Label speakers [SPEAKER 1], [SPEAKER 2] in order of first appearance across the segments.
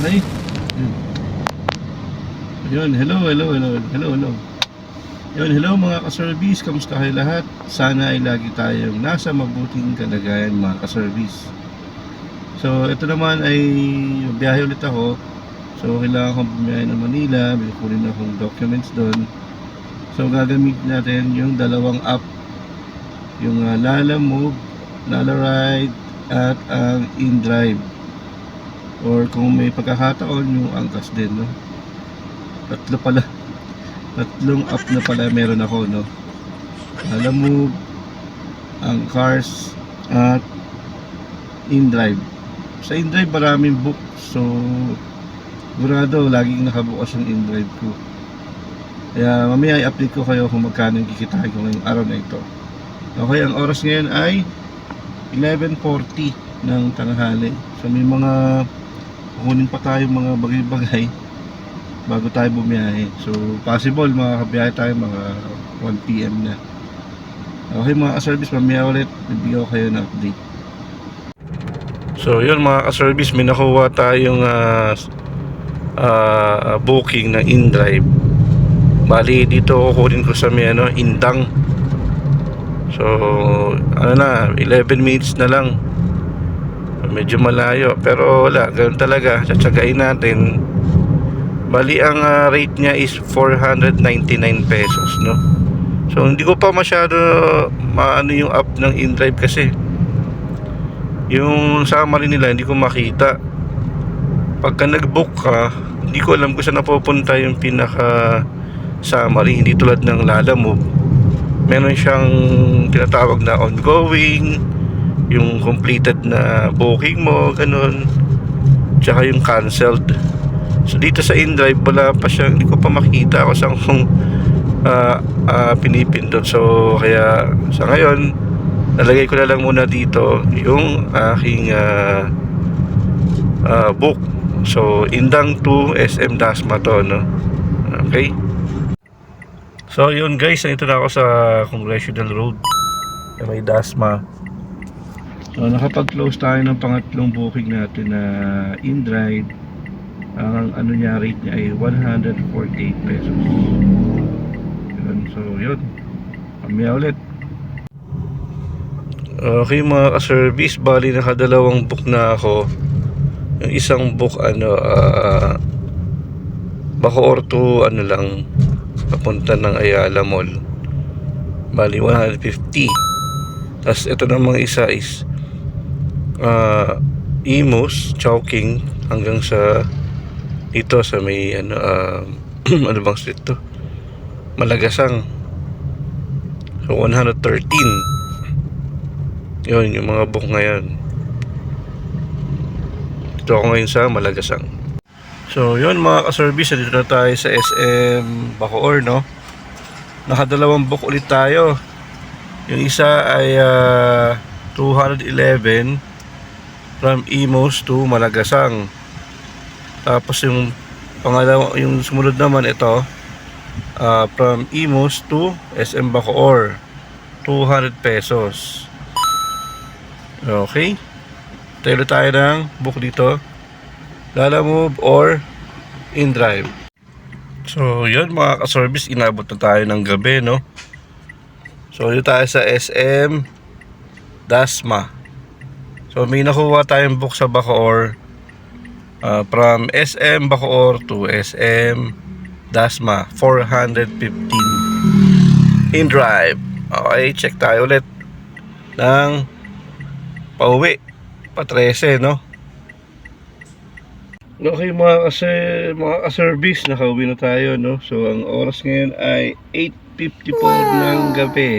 [SPEAKER 1] Okay? Yun. Yun, hello, hello, hello, hello, hello. Yun, hello mga ka-service, kamusta kayo lahat? Sana ay lagi tayong nasa mabuting kalagayan mga ka-service. So, ito naman ay biyahe ulit ako. So, kailangan kong bumiyahe ng Manila, may kunin akong documents doon. So, gagamit natin yung dalawang app. Yung uh, Lala Move, Lala Ride, at ang InDrive. Or kung may pagkakataon, yung Angkas din, no? Tatlo pala. Tatlong app na pala meron ako, no? Lala Move, ang Cars, at InDrive. Sa InDrive maraming book. So, sigurado, laging nakabukas yung InDrive ko. Kaya mamaya i-update ko kayo kung magkano yung kikitain ko ngayong araw na ito. Okay, ang oras ngayon ay 11.40 ng tanghali. So may mga kukunin pa tayo mga bagay-bagay bago tayo bumiyahe. So possible makakabiyahe tayo mga 1pm na. Okay mga ka-service, mamaya ulit bibigyan ko kayo ng update. So yun mga ka-service, may nakuha tayong ah, ah, booking ng InDrive. Bali dito kukunin ko sa may ano, Indang. So ano na, 11 minutes na lang. Medyo malayo pero wala, ganun talaga. Tsatsagain natin. Bali ang ah, rate niya is 499 pesos, no? So hindi ko pa masyado maano yung app ng InDrive kasi yung summary nila hindi ko makita. Pagka nag-book ka, hindi ko alam kung saan napupunta yung pinaka summary, hindi tulad ng Lala Move. Meron siyang tinatawag na ongoing, yung completed na booking mo, ganun. Tsaka yung canceled. So dito sa InDrive wala pa siyang, hindi ko pa makita kung saan kung ah, ah, pinipindot. So kaya sa ngayon, nalagay ko na lang muna dito yung aking ah, ah, book. So Indang to SM Dasma to, no? Okay? So yun guys, nandito na ako sa Congressional Road may Dasma. So nakapag-close tayo ng pangatlong booking natin na InDrive. Ang ano niya rate niya ay 148 pesos. Yun, so yun. Mamaya ulit. Okay mga ka-service, bali nakadalawang book na ako. Yung isang book ano, ah Bacoor to ano lang, papunta ng Ayala Mall. Bali 150. Tapos ito namang isa is ah Imus, Chowking hanggang sa dito sa may ano ah, ano bang street to? Malagasang. So 113. Yun yung mga book ngayon. Dito ako ngayon sa Malagasang. So yun mga ka-service, dito na tayo sa SM Bacoor no. Nakadalawang book ulit tayo. Yung isa ay ah, 211 from Imos to Malagasang. Tapos yung pangalawa, yung sumunod naman ito ah, from Imos to SM Bacoor. 200 pesos. Okay. Tayo tayo ng book dito. Lala Move or InDrive. So, yun mga ka-service, inabot na tayo ng gabi, no? So, yun tayo sa SM Dasma. So, may nakuha tayong book sa Bacoor uh, from SM Bacoor to SM Dasma 415 InDrive. Okay, check tayo ulit ng pauwi pa 13, no? Okay mga kasi mga ka-service, nakauwi na tayo no. So ang oras ngayon ay 8:54 ng gabi.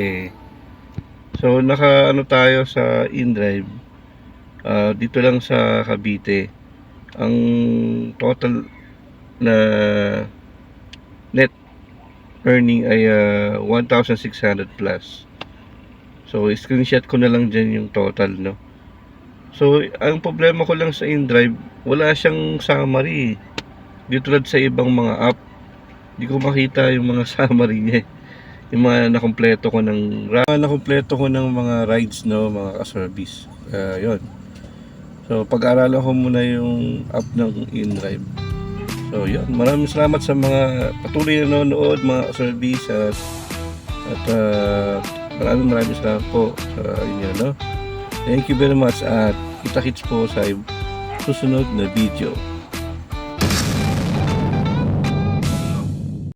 [SPEAKER 1] So naka ano tayo sa InDrive. Ah, dito lang sa Cavite. Ang total na net earning ay ah, 1,600 plus. So screenshot ko na lang dyan yung total no. So, ang problema ko lang sa InDrive, wala siyang summary. Di tulad sa ibang mga app, di ko makita yung mga summary niya. eh. Yung mga nakompleto ko ng mga nakompleto ko ng mga rides no, mga ka-service. Uh, yun. So, pag-aaralan ko muna yung app ng InDrive. So, yun. Maraming salamat sa mga patuloy na nanonood, mga service at, ah, maraming maraming salamat po sa inyo, no? Thank you very much at kita-kits po sa susunod na video.